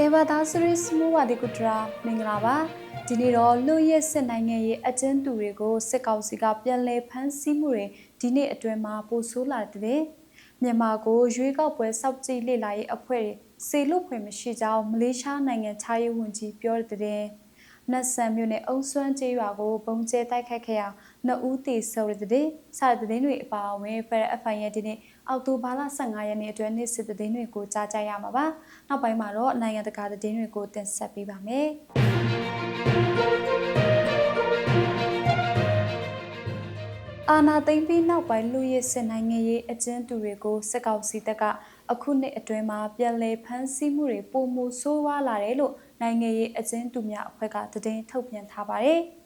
အေဘာသာစရီစမူဝါဒီကုတရာမင်္ဂလာပါဒီနေ့တော့လူရဲ့စစ်နိုင်ငံရေးအကျဉ်းသူတွေကိုစစ်ကောင်စီကပြန်လည်ဖမ်းဆီးမှုတွေဒီနေ့အတွင်းမှာပိုဆိုးလာတဲ့မြန်မာကိုရွေးကောက်ပွဲစောက်ကြည့်လေ့လာရေးအဖွဲ့တွေစေလွတ်ဖွယ်မရှိကြောင်းမလေးရှားနိုင်ငံခြားရေးဝန်ကြီးပြောတဲ့နတ်ဆန်မြို့နယ်အုံဆွမ်းကျေးရွာကိုပုံကျဲတိုက်ခတ်ခဲ့အောင် နှစ်ဦးတည်ဆိုတဲ့စာတဲ့တွေအပါအဝင်ဖရအဖိုင်ရဲ့ဒီနေ့အောက်တိုဘာလ15ရက်နေ့အတွင်းနေ့စစ်တဲ့တွေကိုကြားကြရမှာပါ။နောက်ပိုင်းမှာတော့နိုင်ငံတကာသတင်းတွေကိုတင်ဆက်ပေးပါမယ်။အာနာသိမ့်ပြီးနောက်ပိုင်းလူရဲစစ်နိုင်ငံရေးအကျဉ်းသူတွေကိုစစ်ကောင်စီတပ်ကအခုနှစ်အတွင်းမှာပြန်လည်ဖမ်းဆီးမှုတွေပုံမှုဆိုးဝါးလာတယ်လို့နိုင်ငံရေးအကျဉ်းသူများအဖွဲ့ကသတင်းထုတ်ပြန်ထားပါတယ်။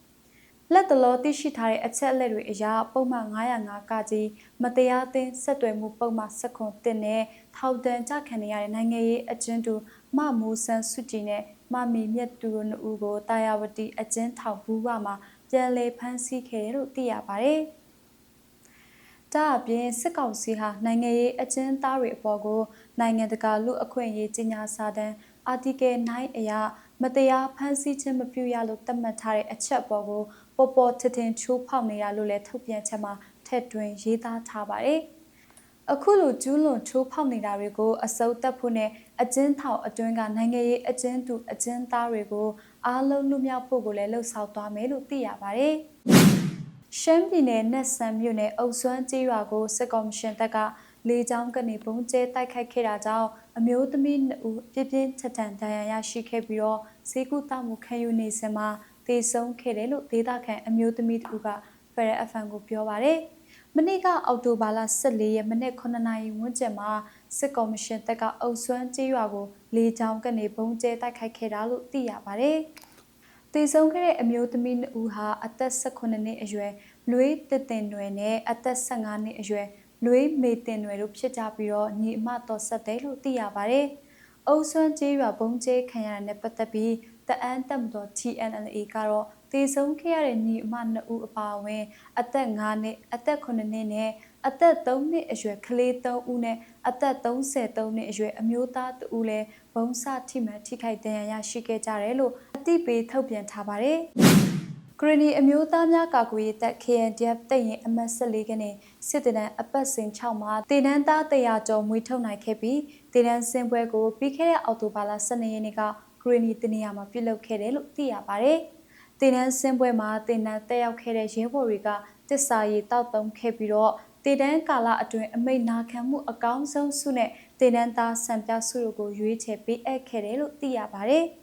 လက်တလောသိရှိထားတဲ့အချက်အလက်တွေအရပုံမှန်905ကကြီးမတရားသင်းဆက်သွယ်မှုပုံမှန်စခွန်တင်နဲ့ထောက်တန်းကြခံနေရတဲ့နိုင်ငံရေးအကျဉ်းသူမမူဆန်စုကြည်နဲ့မမီမြတ်သူတို့နှစ်ဦးကိုတာယာဝတီအကျဉ်းထောင်ဘူးဝမှာပြန်လည်ဖမ်းဆီးခဲ့တယ်လို့သိရပါတယ်။ဒါအပြင်စစ်ကောင်စီဟာနိုင်ငံရေးအကျဉ်းသားတွေအပေါ်ကိုနိုင်ငံတကာလူအခွင့်အရေးကြီးညာစာတမ်း Article 9အရမတရားဖမ်းဆီးခြင်းမပြုရလို့သတ်မှတ်ထားတဲ့အချက်ပေါ်ကို ပေါ်ပေါ်ထင်ထင်ချိုးဖောက်နေတာလို့လည်းထုတ်ပြန်ချက်မှာထည့်သွင်းရေးသားထားပါတယ်။အခုလိုကျူးလွန်ချိုးဖောက်နေတာတွေကိုအစုပ်တက်ဖို့နဲ့အကျဉ်းထောင်အတွင်းကနိုင်ငံရေးအကျဉ်းသူအကျဉ်းသားတွေကိုအားလုံးလူမြောက်ဖို့ကိုလည်းလှုံ့ဆော်သွားမယ်လို့သိရပါတယ်။ရှမ်းပြည်နယ်နက်ဆန်မြို့နယ်အုပ်စွမ်းကျေးရွာကိုစစ်ကောင်ရှင်တပ်ကလေကြောင်းကနေပုံကျဲတိုက်ခိုက်ခဲ့တာကြောင့်အမျိုးသမီး2ဦးပြပြင်းထန်ထန်ဒဏ်ရာရရှိခဲ့ပြီးတော့ဈေးကူတမှုခံယူနေစဉ်မှာ သေဆုံးခဲ့တယ်လို့ဒေသခံအမျိုးသမီးတို့ကဖရအဖန်ကိုပြောပါတယ်။မနေ့ကအောက်တိုဘာလ14ရက်မနေ့9နာရီဝန်းကျင်မှာစစ်ကော်မရှင်တပ်ကအုပ်စွမ်းကျေးရွာကိုလေကြောင်းကနေပုံကျဲတိုက်ခိုက်ခဲ့တာလို့သိရပါတယ်။တည်ဆုံးခဲ့တဲ့အမျိုးသမီး2ဦးဟာအသက်18နှစ်အရွယ်လွေးတတင်နွယ်နဲ့အသက်15နှစ်အရွယ်လွေးမေတင်နွယ်တို့ဖြစ်ကြပြီးတော့ညီအမတော်ဆက်တယ်လို့သိရပါတယ်။အုပ်စွမ်းကျေးရွာဘုံကျေးခံရတဲ့နဲ့ပတ်သက်ပြီး တအန်းတက်မတော် TNLA ကတော့တည်ဆုံးခဲ့ရတဲ့ညီအမ2ဦးအပါအဝင် အသက်5နှစ်အသက်9နှစ်နဲ့အသက်3နှစ်အရွယ်ကလေး3ဦးနဲ့အသက်33နှစ်အရွယ်အမျိုးသား2ဦးလည်းဘုံစထိမှန်ထိခိုက်ဒဏ်ရာရရှိခဲ့ကြတယ်လို့အသိပေးထုတ်ပြန်ထားပါတယ်။ဂရနီအမျိုးသားများကာကွယ်ရေးတပ် KNDF တပ်ရင်အမှတ်14ကနေစစ်တမ်းအပတ်စဉ်6မှာတည်တန်းသား100ကျော်မွေးထုတ်နိုင်ခဲ့ပြီးတည်တန်းစင်ပွဲကိုပြီးခဲ့တဲ့အောက်တိုဘာလ12ရက်နေ့က ဂရနီတနေရာမှာပြုလုပ်ခဲ့တယ်လို့သိရပါတယ်။တည်တန်းစင်ပွဲမှာတည်တန်းတက်ရောက်ခဲ့တဲ့ရဲဘော်တွေကတစ္ဆာရည်တောက်တုံးခဲ့ပြီးတော့တည်တန်းကာလအတွင်းအမိတ်နာခံမှုအကောင်းဆုံးစုနဲ့တည်တန်းသားစံပြစုတို့ကိုရွေးချယ်ပေးအပ်ခဲ့တယ်လို့သိရပါတယ်။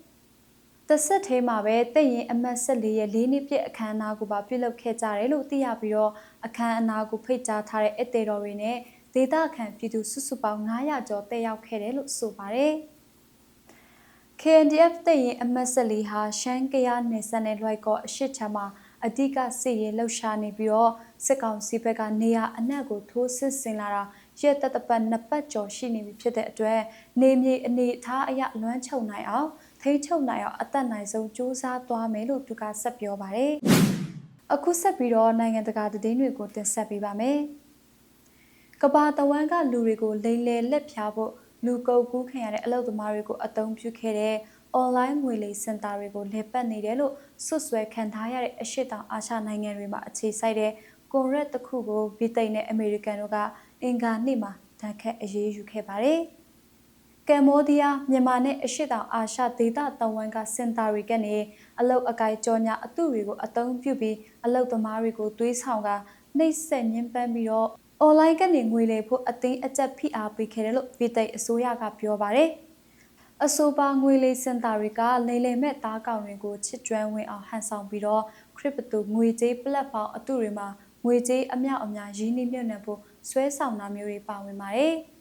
တဆက်သေးမှာပဲတည်ရင်အမတ်14ရဲ့၄နှစ်ပြည့်အခမ်းအနားကိုပါပြုလုပ်ခဲ့ကြတယ်လို့သိရပြီးတော့အခမ်းအနားကိုဖိတ်ကြားထားတဲ့အတေတော်တွေနဲ့ဒေသခံပြည်သူစုစုပေါင်း900ကျော်တက်ရောက်ခဲ့တယ်လို့ဆိုပါတယ်။ KNDF တည်ရင်အမတ်14ဟာရှမ်းကရနယ်စပ်နယ်လွိုက်ကောအရှိချမ်းမှာအဓိကစစ်ရေးလှုပ်ရှားနေပြီးတော့စစ်ကောင်စီဘက်ကနေရအနှံ့ကိုထိုးစစ်ဆင်လာတာရက်တတပတ်နှစ်ပတ်ကျော်ရှိနေပြီဖြစ်တဲ့အတွက်နေမြေအနေအထားအရလွမ်းချုံနိုင်အောင်ထိချုပ်နိုင်အောင်အသက်နိုင်ဆုံးစူးစမ်းသွားမယ်လို့သူကဆက်ပြောပါတယ်။အခုဆက်ပြီးတော့နိုင်ငံတကာသတင်းတွေကိုတင်ဆက်ပေးပါမယ်။ကဘာတဝမ်းကလူတွေကိုလိမ်လည်လက်ဖြားဖို့ လူကုန်ကူးခံရတဲ့အလုပ်သမားတွေကိုအသုံးပြုခဲ့တဲ့ online ငွေလိမ်စင်တာတွေကိုလေပတ်နေတယ်လို့ဆွဆွဲခံထားရတဲ့အရှိတောင်အာရှနိုင်ငံတွေမှာအခြေစိုက်တဲ့ကွန်ရက်တစ်ခုကိုဗြိတိန်နဲ့အမေရိကန်တို့ကအင်္ဂါနေ့မှာတန်ခတ်အရေးယူခဲ့ပါတယ်။ကမ္ဘောဒီးယားမြန်မာနဲ့အရှိတောင်အာရှဒေသတဝန်ကစင်တာတွေကနေအလုတ်အကိုက်ကြောညာအတုတွေကိုအသုံးပြုပြီးအလုတ်သမားတွေကိုသွေးဆောင်ကနှိပ်စက်ညှဉ်းပန်းပြီးတော့ online ကနေငွေလေဖို့အသိအကျပ်ဖိအားပေးခဲ့တယ်လို့ဗြိတိန်အစိုးရကပြောပါတယ်။အဆိုပါငွေလေးစင်တာတွေကလိမ်လည်မဲ့သားကောင်တွေကိုချစ်ကျွမ်းဝင်အောင်ဟန်ဆောင်ပြီးတော့ crypto ငွေကြေး platform အတုတွေမှာငွေကြေးအမြောက်အများရင်းနှီးမြှုပ်နှံဖို့ဆွဲဆောင်တာမျိုးတွေပါဝင်ပါတယ်။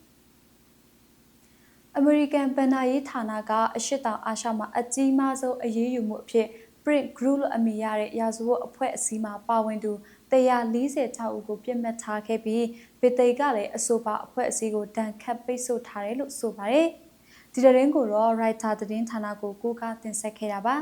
အမေရိကန်ဗန်နာရေးဌာနကအရှိတောင်အာရှမှာအကြီးမားဆုံးအရေးယူမှုအဖြစ် Print Group လို့အမည်ရတဲ့ရာဇဝတ်အဖွဲ့အစည်းမှာပါဝင်သူ 146ဦးကိုပြစ်မှတ်ထားခဲ့ပြီးဗီတိတ်ကလည်းအဆိုပါအဖွဲ့အစည်းကိုဒဏ်ခတ်ပိတ်ဆို့ထားတယ်လို့ဆိုပါတယ်။ဒီသတင်းကိုတော့ writer သတင်းဌာနကိုကိုးကားတင်ဆက်ခဲ့တာပါ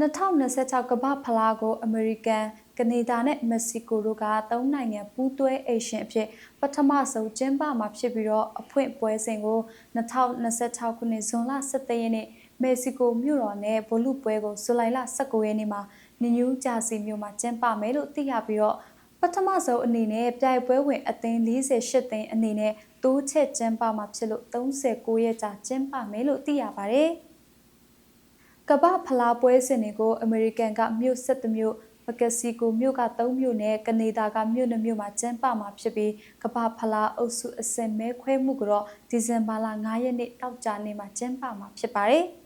2026ကမ္ဘာဖလားကို American ကနေဒါနဲ့မက္ကဆီကိုတို့ကသုံးနိုင်ငံပူးတွဲအေရှင်အဖြစ်ပထမဆုံးကျင်းပမှာဖြစ်ပြီးတော့အဖွင့်ပွဲစဉ်ကို2026ခုနှစ်ဇွန်လ17ရက်နေ့မက္ကဆီကိုမြို့တော်နဲ့ဗိုလ်လုပွဲကိုဇူလိုင်လ19ရက်နေ့မှာ နယူးဂျာစီမြို့မှာကျင်းပမယ်လို့သိရပြီးတော့ပထမဆုံးအနေနဲ့ပြိုင်ပွဲဝင်အသင်း48သင်းအနေနဲ့တိုးချက်ကျင်းပမှာဖြစ်လို့39ရက်ကြာကျင်းပမယ်လို့သိရပါတယ်။ကမ္ဘာဖလားပွဲစဉ်တွေကိုအမေရိကန်ကမြို့7မြို့မက္ကဆီကိုမြို့က3မြို့နဲ့ကနေဒါကမြို့2မြို့မှာကျင်းပမှာဖြစ်ပြီးကမ္ဘာဖလားအုပ်စုအဆင့်မဲခွဲမှုကတော့ဒီဇင်ဘာလ9ရက်နေ့တောက်ကြနေ့မှာကျင်းပမှာဖြစ်ပါတယ်။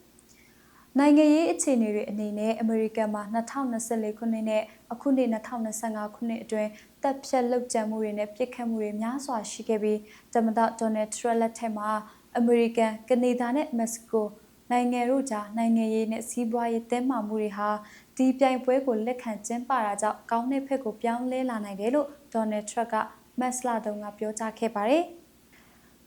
နိုင်ငံရေးအခြေအနေတွေအနေနဲ့အမေရိကန်မှာ2024ခုနှစ်နဲ့အခုနှစ်2025ခုနှစ်အတွင်းတပ်ဖြတ်လုပ်ကြံမှုတွေနဲ့ပြစ်ခတ်မှုတွေများစွာရှိခဲ့ပြီးတမန်တော်ဒေါ်နယ်ထရလက်ထက်မှာအမေရိကန်ကနေဒါနဲ့မက္ကဆီကိုနိုင်ငံတို့ကြားနိုင်ငံရေးနဲ့စီးပွားရေးတင်းမာမှုတွေဟာဒီပြိုင်ပွဲကိုလက်ခံကျင်းပတာကြောင့်ကောင်းတဲ့ဖက်ကိုပြောင်းလဲလာနိုင်တယ်လို့ဒေါ်နယ်ထရက်ကမက်စလာတုန်းကပြောကြားခဲ့ပါတယ်။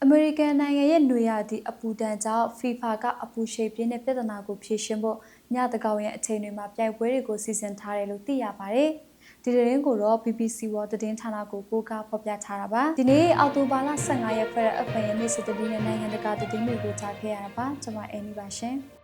အမေရိကန်နိုင်ငံရဲ့ຫນွေရသည့်အပူဒဏ်ကြောင့် FIFA ကအပူရှိန်ပြင်းတဲ့ပြဿနာကိုဖြေရှင်းဖို့ညတကောင်ရဲ့အချိန်တွေမှာပြိုင်ပွဲတွေကိုစီစဉ်ထားတယ်လို့သိရပါတယ်။ဒီသတင်းကိုတော့ BBC World သတင်းဌာနကိုကိုးကားဖော်ပြထားတာပါ။ဒီနေ့အော်တိုဘာလ15ရက်ဖက်အဖန်ရဲ့နေ့စစ်တပီးနဲ့နိုင်ငံတကာသတင်းတွေကိုကြားခဲ့ရတာပါ။ကျွန်မအန်နီပါရှင်။